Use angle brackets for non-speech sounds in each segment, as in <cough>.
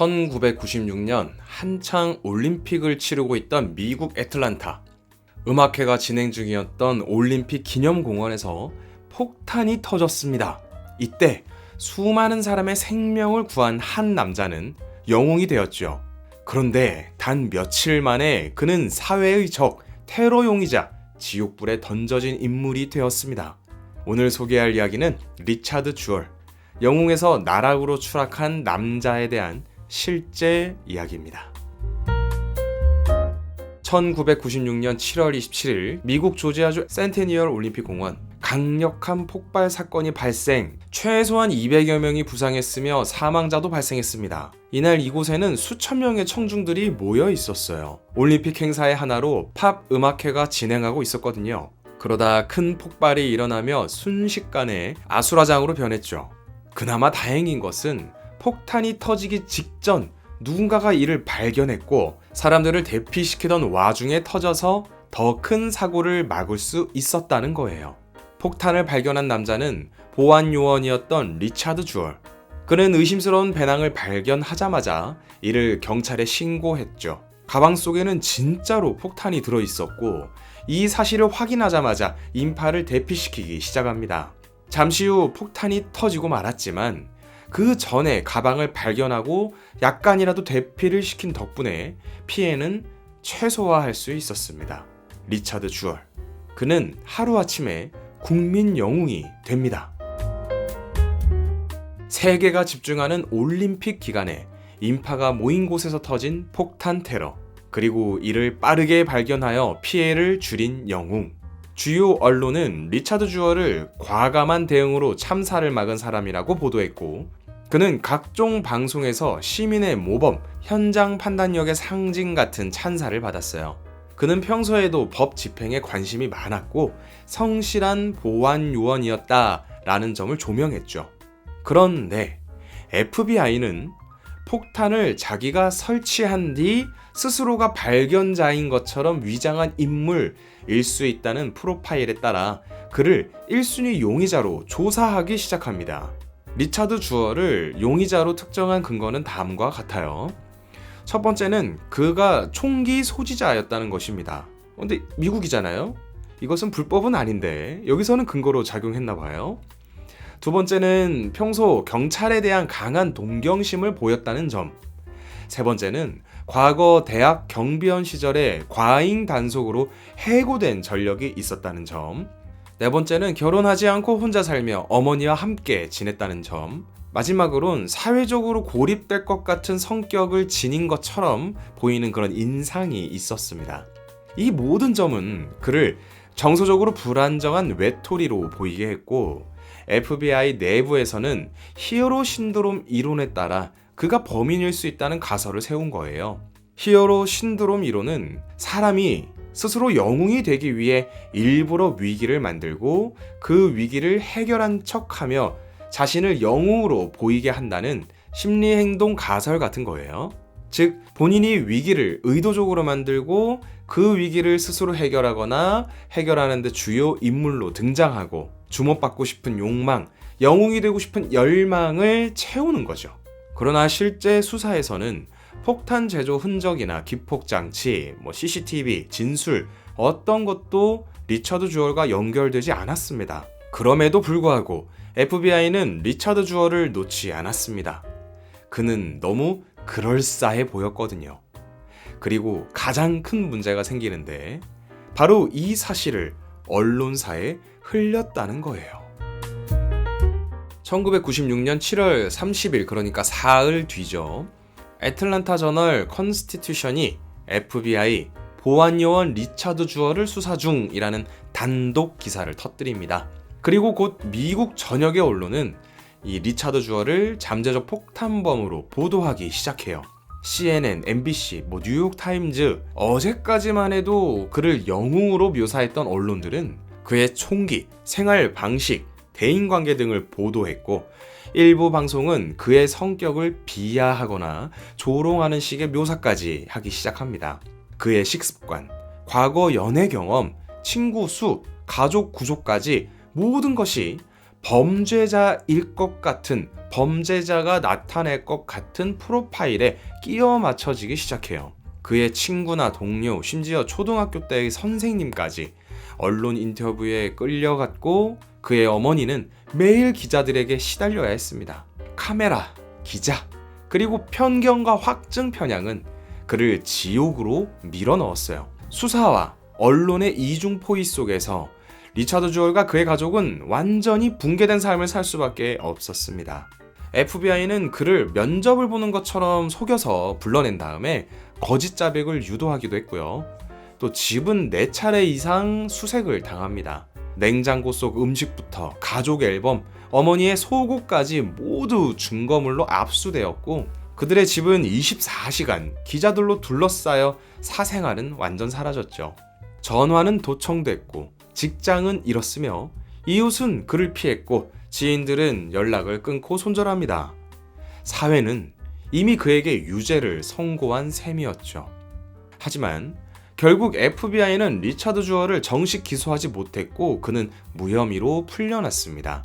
1996년 한창 올림픽을 치르고 있던 미국 애틀란타. 음악회가 진행 중이었던 올림픽 기념공원에서 폭탄이 터졌습니다. 이때 수많은 사람의 생명을 구한 한 남자는 영웅이 되었죠. 그런데 단 며칠 만에 그는 사회의 적, 테러 용의자, 지옥불에 던져진 인물이 되었습니다. 오늘 소개할 이야기는 리차드 주얼, 영웅에서 나락으로 추락한 남자에 대한 실제 이야기입니다. 1996년 7월 27일 미국 조지아주 센테니얼 올림픽 공원 강력한 폭발 사건이 발생, 최소한 200여 명이 부상했으며 사망자도 발생했습니다. 이날 이곳에는 수천 명의 청중들이 모여 있었어요. 올림픽 행사의 하나로 팝 음악회가 진행하고 있었거든요. 그러다 큰 폭발이 일어나며 순식간에 아수라장으로 변했죠. 그나마 다행인 것은 폭탄이 터지기 직전 누군가가 이를 발견했고 사람들을 대피시키던 와중에 터져서 더 큰 사고를 막을 수 있었다는 거예요. 폭탄을 발견한 남자는 보안 요원이었던 리차드 주얼. 그는 의심스러운 배낭을 발견하자마자 이를 경찰에 신고했죠. 가방 속에는 진짜로 폭탄이 들어 있었고 이 사실을 확인하자마자 인파를 대피시키기 시작합니다. 잠시 후 폭탄이 터지고 말았지만 그 전에 가방을 발견하고 약간이라도 대피를 시킨 덕분에 피해는 최소화할 수 있었습니다. 리차드 주얼. 그는 하루아침에 국민 영웅이 됩니다. 세계가 집중하는 올림픽 기간에 인파가 모인 곳에서 터진 폭탄 테러, 그리고 이를 빠르게 발견하여 피해를 줄인 영웅. 주요 언론은 리차드 주얼을 과감한 대응으로 참사를 막은 사람이라고 보도했고, 그는 각종 방송에서 시민의 모범, 현장 판단력의 상징 같은 찬사를 받았어요. 그는 평소에도 법 집행에 관심이 많았고 성실한 보안 요원이었다라는 점을 조명했죠. 그런데 FBI는 폭탄을 자기가 설치한 뒤 스스로가 발견자인 것처럼 위장한 인물일 수 있다는 프로파일에 따라 그를 1순위 용의자로 조사하기 시작합니다. 리차드 주어를 용의자로 특정한 근거는 다음과 같아요. 첫 번째는 그가 총기 소지자였다는 것입니다. 근데 미국이잖아요? 이것은 불법은 아닌데 여기서는 근거로 작용했나 봐요. 두 번째는 평소 경찰에 대한 강한 동경심을 보였다는 점. 세 번째는 과거 대학 경비원 시절에 과잉 단속으로 해고된 전력이 있었다는 점. 네 번째는 결혼하지 않고 혼자 살며 어머니와 함께 지냈다는 점. 마지막으론 사회적으로 고립될 것 같은 성격을 지닌 것처럼 보이는 그런 인상이 있었습니다. 이 모든 점은 그를 정서적으로 불안정한 외톨이로 보이게 했고, FBI 내부에서는 히어로 신드롬 이론에 따라 그가 범인일 수 있다는 가설을 세운 거예요. 히어로 신드롬 이론은 사람이 스스로 영웅이 되기 위해 일부러 위기를 만들고 그 위기를 해결한 척하며 자신을 영웅으로 보이게 한다는 심리 행동 가설 같은 거예요. 즉, 본인이 위기를 의도적으로 만들고 그 위기를 스스로 해결하거나 해결하는데 주요 인물로 등장하고 주목받고 싶은 욕망, 영웅이 되고 싶은 열망을 채우는 거죠. 그러나 실제 수사에서는 폭탄 제조 흔적이나 기폭 장치, 뭐 CCTV, 진술 어떤 것도 리처드 주얼과 연결되지 않았습니다. 그럼에도 불구하고 FBI는 리차드 주얼을 놓지 않았습니다. 그는 너무 그럴싸해 보였거든요. 그리고 가장 큰 문제가 생기는데 바로 이 사실을 언론사에 흘렸다는 거예요. 1996년 7월 30일 그러니까 사흘 뒤죠. 애틀란타 저널 컨스티튜션이 FBI 보안요원 리차드 주어를 수사 중이라는 단독 기사를 터뜨립니다. 그리고 곧 미국 전역의 언론은 이 리차드 주어를 잠재적 폭탄범으로 보도하기 시작해요. CNN, MBC, 뭐 뉴욕 타임즈 어제까지만 해도 그를 영웅으로 묘사했던 언론들은 그의 총기, 생활 방식, 대인 관계 등을 보도했고 일부 방송은 그의 성격을 비하하거나 조롱하는 식의 묘사까지 하기 시작합니다. 그의 식습관, 과거 연애 경험, 친구 수, 가족 구조까지 모든 것이 범죄자일 것 같은 범죄자가 나타낼 것 같은 프로파일에 끼워 맞춰지기 시작해요. 그의 친구나 동료, 심지어 초등학교 때의 선생님까지 언론 인터뷰에 끌려갔고 그의 어머니는 매일 기자들에게 시달려야 했습니다. 카메라, 기자, 그리고 편견과 확증 편향은 그를 지옥으로 밀어 넣었어요. 수사와 언론의 이중 포위 속에서 리차드 주얼과 그의 가족은 완전히 붕괴된 삶을 살 수밖에 없었습니다. FBI는 그를 면접을 보는 것처럼 속여서 불러낸 다음에 거짓 자백을 유도하기도 했고요. 또 집은 4차례 이상 수색을 당합니다. 냉장고 속 음식부터 가족 앨범, 어머니의 속옷까지 모두 증거물로 압수되었고 그들의 집은 24시간 기자들로 둘러싸여 사생활은 완전 사라졌죠. 전화는 도청됐고 직장은 잃었으며 이웃은 그를 피했고 지인들은 연락을 끊고 손절합니다. 사회는 이미 그에게 유죄를 선고한 셈이었죠. 하지만 결국 FBI는 리차드 주어를 정식 기소하지 못했고 그는 무혐의로 풀려났습니다.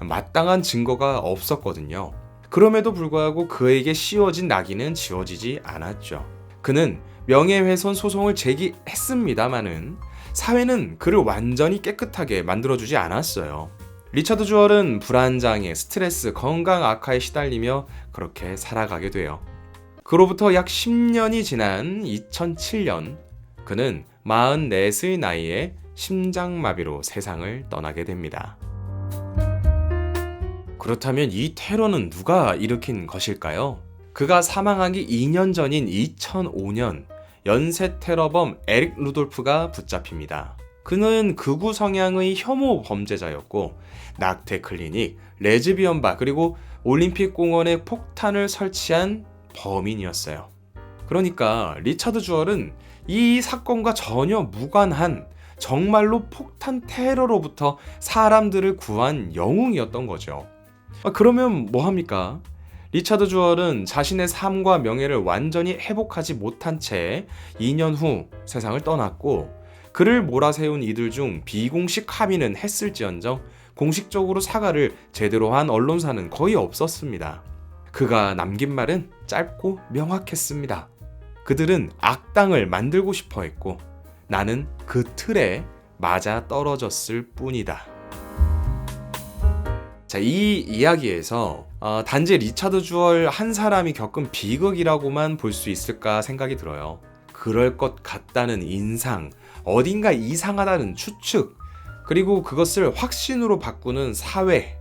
마땅한 증거가 없었거든요. 그럼에도 불구하고 그에게 씌워진 낙인은 지워지지 않았죠. 그는 명예훼손 소송을 제기했습니다마는 사회는 그를 완전히 깨끗하게 만들어주지 않았어요. 리차드 주얼은 불안장애, 스트레스, 건강 악화에 시달리며 그렇게 살아가게 돼요. 그로부터 약 10년이 지난 2007년 그는 44의 나이에 심장마비로 세상을 떠나게 됩니다. 그렇다면 이 테러는 누가 일으킨 것일까요? 그가 사망하기 2년 전인 2005년 연쇄 테러범 에릭 루돌프가 붙잡힙니다. 그는 극우 성향의 혐오 범죄자였고 낙태 클리닉, 레즈비언 바 그리고 올림픽 공원에 폭탄을 설치한 범인이었어요. 그러니까 리차드 주얼은 이 사건과 전혀 무관한 정말로 폭탄 테러로부터 사람들을 구한 영웅이었던 거죠. 아, 그러면 뭐 합니까? 리차드 주얼은 자신의 삶과 명예를 완전히 회복하지 못한 채 2년 후 세상을 떠났고 그를 몰아세운 이들 중 비공식 합의는 했을지언정 공식적으로 사과를 제대로 한 언론사는 거의 없었습니다. 그가 남긴 말은 짧고 명확했습니다. 그들은 악당을 만들고 싶어 했고 나는 그 틀에 맞아 떨어졌을 뿐이다. 자, 이 이야기에서 어, 단지 리차드 주얼 한 사람이 겪은 비극이라고만 볼 수 있을까 생각이 들어요. 그럴 것 같다는 인상, 어딘가 이상하다는 추측, 그리고 그것을 확신으로 바꾸는 사회.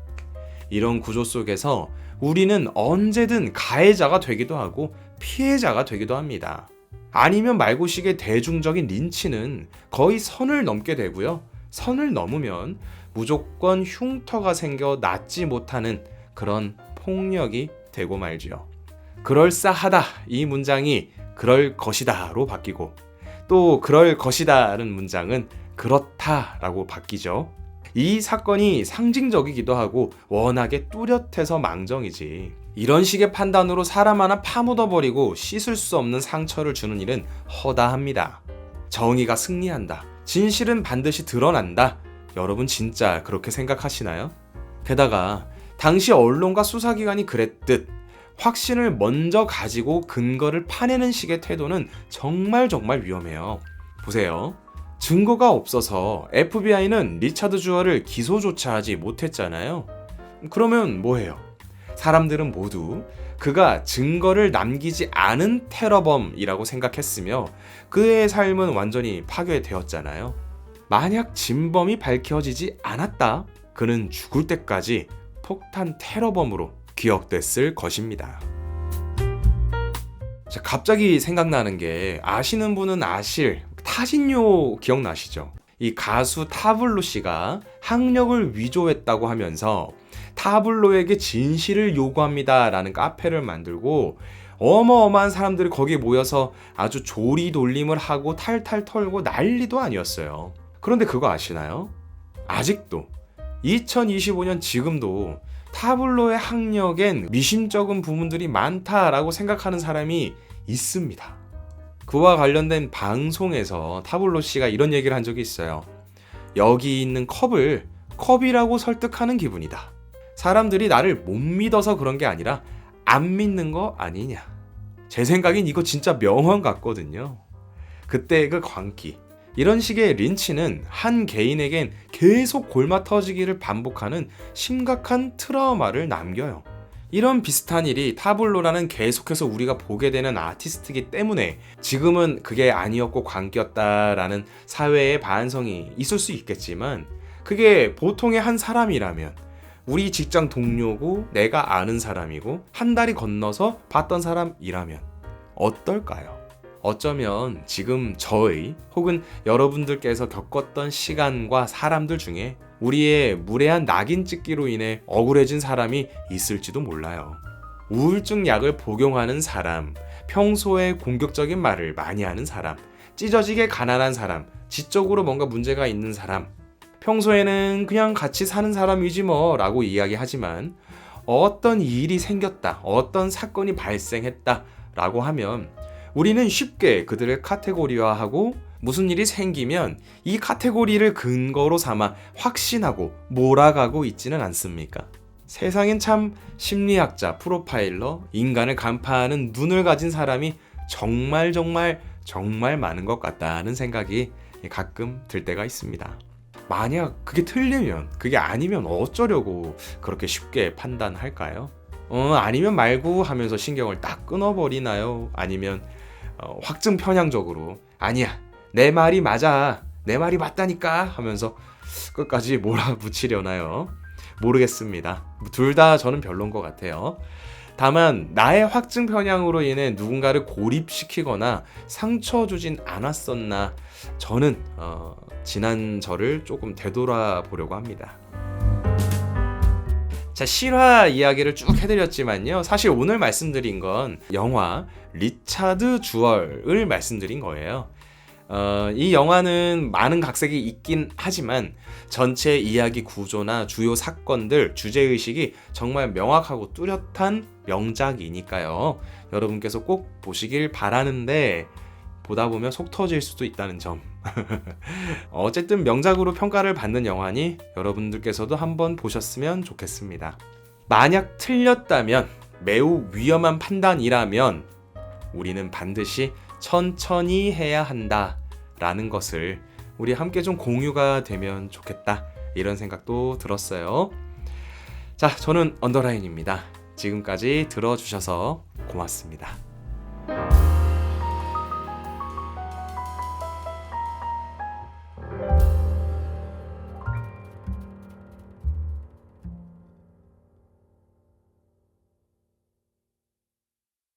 이런 구조 속에서 우리는 언제든 가해자가 되기도 하고 피해자가 되기도 합니다. 아니면 말고식의 대중적인 린치는 거의 선을 넘게 되고요. 선을 넘으면 무조건 흉터가 생겨 낫지 못하는 그런 폭력이 되고 말지요. 그럴싸하다 이 문장이 그럴 것이다로 바뀌고 또 그럴 것이다라는 문장은 그렇다라고 바뀌죠. 이 사건이 상징적이기도 하고 워낙에 뚜렷해서 망정이지. 이런 식의 판단으로 사람 하나 파묻어버리고 씻을 수 없는 상처를 주는 일은 허다합니다. 정의가 승리한다. 진실은 반드시 드러난다. 여러분 진짜 그렇게 생각하시나요? 게다가 당시 언론과 수사기관이 그랬듯 확신을 먼저 가지고 근거를 파내는 식의 태도는 정말 정말 위험해요. 보세요. 증거가 없어서 FBI는 리차드 주어를 기소조차 하지 못했잖아요. 그러면 뭐해요? 사람들은 모두 그가 증거를 남기지 않은 테러범이라고 생각했으며 그의 삶은 완전히 파괴되었잖아요. 만약 진범이 밝혀지지 않았다, 그는 죽을 때까지 폭탄 테러범으로 기억됐을 것입니다. 자, 갑자기 생각나는 게 아시는 분은 아실 타진요 기억나시죠? 이 가수 타블로 씨가 학력을 위조했다고 하면서 타블로에게 진실을 요구합니다 라는 카페를 만들고 어마어마한 사람들이 거기에 모여서 아주 조리 돌림을 하고 탈탈 털고 난리도 아니었어요. 그런데 그거 아시나요? 아직도 2025년 지금도 타블로의 학력엔 미심쩍은 부분들이 많다라고 생각하는 사람이 있습니다. 그와 관련된 방송에서 타블로 씨가 이런 얘기를 한 적이 있어요. 여기 있는 컵을 컵이라고 설득하는 기분이다. 사람들이 나를 못 믿어서 그런 게 아니라 안 믿는 거 아니냐. 제 생각엔 이거 진짜 명언 같거든요. 그때 그 광기. 이런 식의 린치는 한 개인에겐 계속 골마 터지기를 반복하는 심각한 트라우마를 남겨요. 이런 비슷한 일이 타블로라는 계속해서 우리가 보게 되는 아티스트이기 때문에 지금은 그게 아니었고 광기였다라는 사회의 반성이 있을 수 있겠지만 그게 보통의 한 사람이라면 우리 직장 동료고 내가 아는 사람이고 한 달이 건너서 봤던 사람이라면 어떨까요? 어쩌면 지금 저의 혹은 여러분들께서 겪었던 시간과 사람들 중에 우리의 무례한 낙인 찍기로 인해 억울해진 사람이 있을지도 몰라요. 우울증 약을 복용하는 사람, 평소에 공격적인 말을 많이 하는 사람, 찢어지게 가난한 사람, 지적으로 뭔가 문제가 있는 사람, 평소에는 그냥 같이 사는 사람이지 뭐 라고 이야기하지만 어떤 일이 생겼다, 어떤 사건이 발생했다 라고 하면 우리는 쉽게 그들을 카테고리화하고 무슨 일이 생기면 이 카테고리를 근거로 삼아 확신하고 몰아가고 있지는 않습니까? 세상엔 참 심리학자, 프로파일러, 인간을 간파하는 눈을 가진 사람이 정말 정말 정말 많은 것 같다는 생각이 가끔 들 때가 있습니다. 만약 그게 틀리면, 그게 아니면 어쩌려고 그렇게 쉽게 판단할까요? 어, 아니면 말고 하면서 신경을 딱 끊어버리나요? 아니면 어, 확증 편향적으로 아니야 내 말이 맞아 내 말이 맞다니까 하면서 끝까지 몰아붙이려나요? 모르겠습니다. 둘 다 저는 별론 것 같아요. 다만 나의 확증 편향으로 인해 누군가를 고립시키거나 상처 주진 않았었나 저는 어, 지난 저를 조금 되돌아보려고 합니다. 자, 실화 이야기를 쭉 해드렸지만요. 사실 오늘 말씀드린 건 영화 리차드 주얼을 말씀드린 거예요. 어, 이 영화는 많은 각색이 있긴 하지만 전체 이야기 구조나 주요 사건들, 주제의식이 정말 명확하고 뚜렷한 명작이니까요. 여러분께서 꼭 보시길 바라는데 보다 보면 속 터질 수도 있다는 점. <laughs> 어쨌든 명작으로 평가를 받는 영화니 여러분들께서도 한번 보셨으면 좋겠습니다. 만약 틀렸다면 매우 위험한 판단이라면 우리는 반드시 천천히 해야 한다 라는 것을 우리 함께 좀 공유가 되면 좋겠다 이런 생각도 들었어요. 자, 저는 언더라인입니다. 지금까지 들어주셔서 고맙습니다.